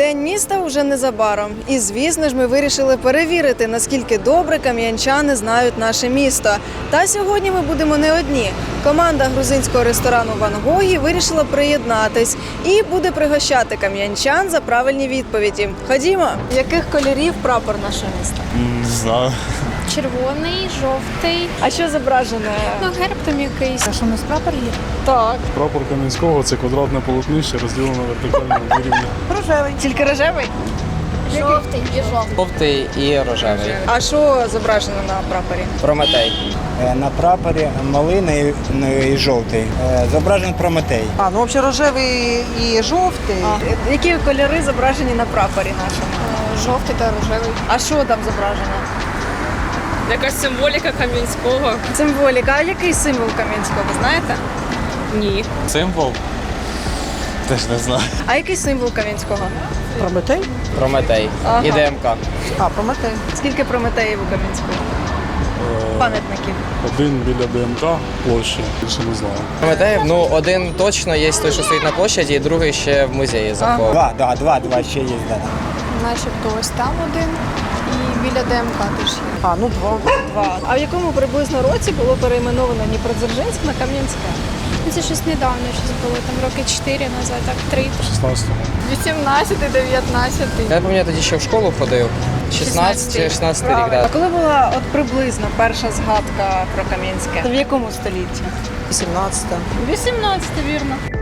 День міста уже незабаром. І звісно ж, ми вирішили перевірити, наскільки добре кам'янчани знають наше місто. Та сьогодні ми будемо не одні. Команда грузинського ресторану Ван Гогі вирішила приєднатись і буде пригощати кам'янчан за правильні відповіді. Ходімо, яких кольорів прапор нашого міста? Не знаю. Червоний, жовтий. А що зображене? Ну, герб там якийсь. А що у нас прапор є? Так, Прапор Кам'янського це квадратне полотнище, розділено вертикально на дві рівні. рожевий. Тільки рожевий. Жовтий і жовтий. Жовтий і рожевий. А що зображено на прапорі? Прометей. Е, На прапорі малиний і жовтий. Е, Зображений Прометей. А, ну взагалі рожевий і жовтий. А, які кольори зображені на прапорі нашому? Жовтий та рожевий. А що там зображено? Якась символіка Кам'янського? Символіка. А який символ Кам'янського, знаєте? Ні. Символ? Теж не знаю. А який символ Кам'янського? Прометей? Прометей. Ага. І ДМК. А, Прометей. Скільки прометеїв у Кам'янського? Пам'ятників. Один біля ДМК площі, більше не знаю. Прометеїв, ну один точно є той, що стоїть на площаді, і другий ще в музеї захований. Два, да, два, два ще є. Да. Начебто ось там один. І біля ДМК теж є. А, ну два. Два. А в якому приблизно році було перейменовано Дніпродзержинськ на Кам'янське? Ну, Це щось недавно щось було, там роки 4 назад, так, 3. 16-го. 18, 19. Я пам'ятаю, тоді ще в школу ходив. 16 16 рік, А да. коли була от приблизно перша згадка про Кам'янське? В якому столітті? 17. 18, вірно.